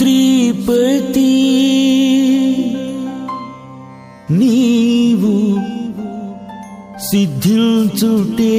శ్రీపతి నీవు సిద్ధించుటే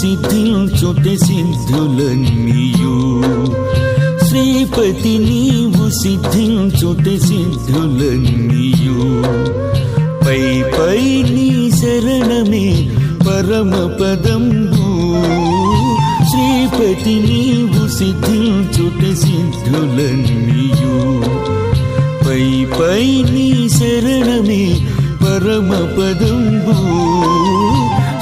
సిద్ధించుట సిద్ధులన్నీయు. శ్రీపతి నీవు సిద్ధించుట సిద్ధులన్నీయు. పై పై నీ శరణమే పరమ పదంబు శ్రీపతి నీవు సిద్ధించుట సిద్ధులన్నీయు. పై పై నీ శరణమే పరమ పదంబు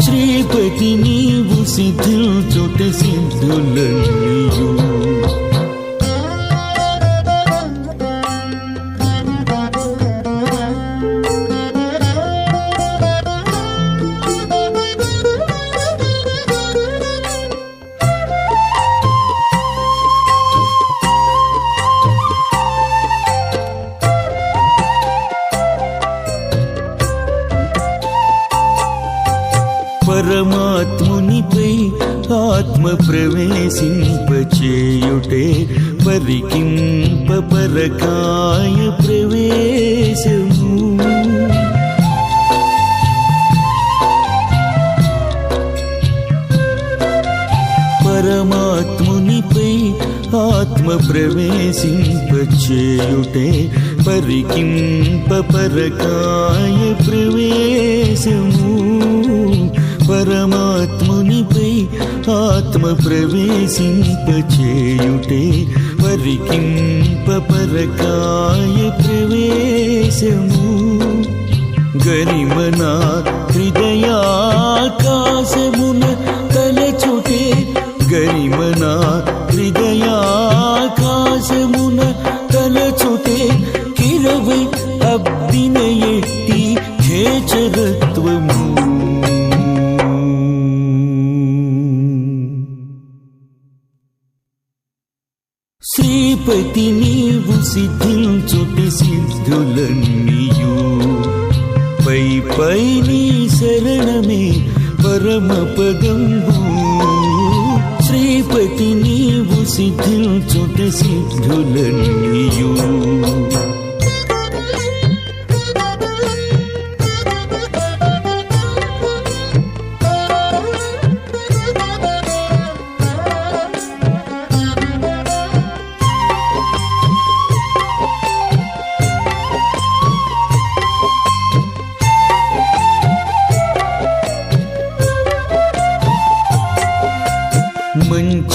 శ్రీపతి నీవు sitio yo te siento el. పరమాత్మునిపై ఆత్మ ప్రవేశింపచేయుటే పరికింప పరకాయ ప్రవేశము. పరమాత్మునిపై ఆత్మ ప్రవేశింపచేయుటే పరికింప పరకాయ ప్రవేశము. పరమాత్మునిపై ఆత్మ ప్రవేశింపచేయుటే పరికింప పరకాయ ప్రవేశము. గరిమనా హృదయాకాశమున తలచుటే శ్రీపతి నీవు సిద్ధించుట సిద్ధులన్నీయు పై పై నీ శరణమే పరమ పదంబు శ్రీపతి నీవు సిద్ధించుట సిద్ధులన్నీయు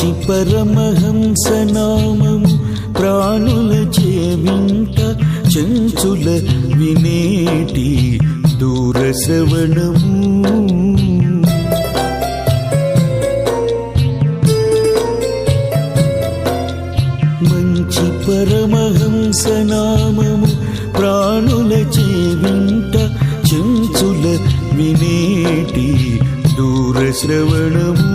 మంచి పరమహంస నామము ప్రాణుల చేవింట చెంచుల వినేటి దూర శ్రవణము మంచి పరమహంస నామము ప్రాణుల చేవింట చెంచుల వినేటి దూర శ్రవణము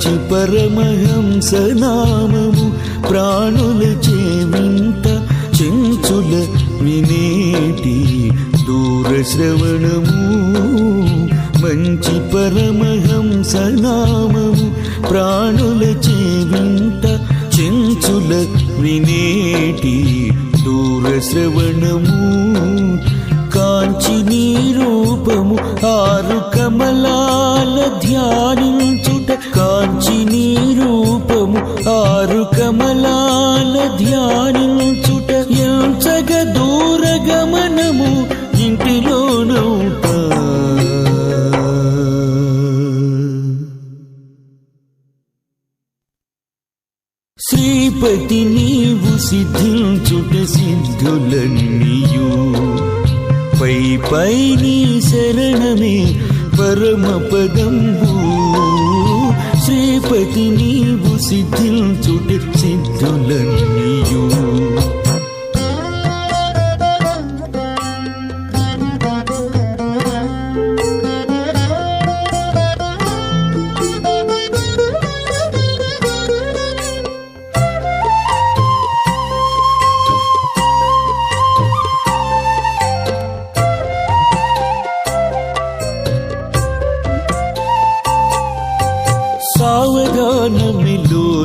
మంచి పరమహంస నామము ప్రాణుల చేవింట చెంచుల వినేటి దూర శ్రవణము మంచి పరమహంస నామము ప్రాణుల చేవింట చెంచుల వినేటి దూర శ్రవణము కాంచి నీ రూపము ఆరు కమలాల ధ్యానించు ఆరు కమలాల ధ్యానించుట ఎంచగ దూర గమనము ఇంటిలోనౌట. శ్రీపతి నీవు సిద్ధించుట సిద్ధులన్నీయు. పై పై నీ శరణమే పరమ పదంబు శ్రీపతి నీవు సిద్ధించుట సిద్ధులన్నీయు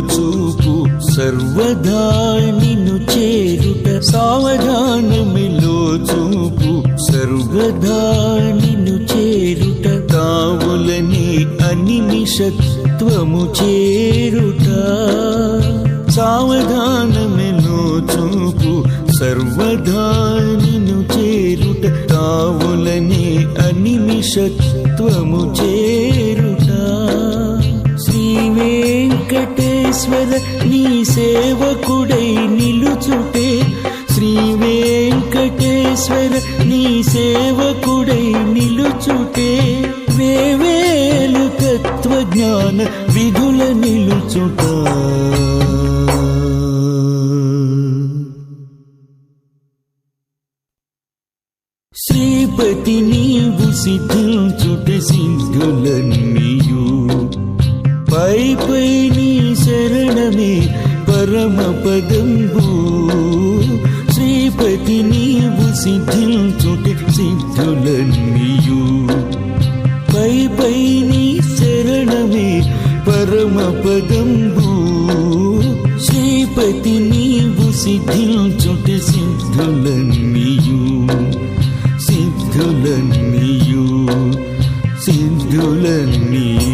చూపు సర్వదా నిన్ను చేరుట. సావధానమిలో చూపు సర్వదా నిన్ను చేరుట. తావులని అనిమిషత్వము చేరుట. సావధానమిలో చూపు సర్వదా నిన్ను చేరుట. తావులని అనిమిషత్వము చేరు వెంకటేశ్వర నీ సేవకుడై నిలుచుటే. శ్రీ వెంకటేశ్వర నీ సేవకుడై నిలుచుటే. వేవేలు తత్వజ్ఞాన విధుల నిలుచుట. శ్రీపతి నీవు సిద్ధించుట సిద్ధులన్నీయు పై పై నీ శరణమే పరమ పదంబు శ్రీపతి నీవు సిద్ధించుటి సిద్ధులన్నీయు. పై పై నీ శరణమే పరమ పదంబు శ్రీపతి నీవు సిద్ధించుటి సిద్ధులన్నీయు. సిద్ధులన్నీయు. సిద్ధులన్నీయు.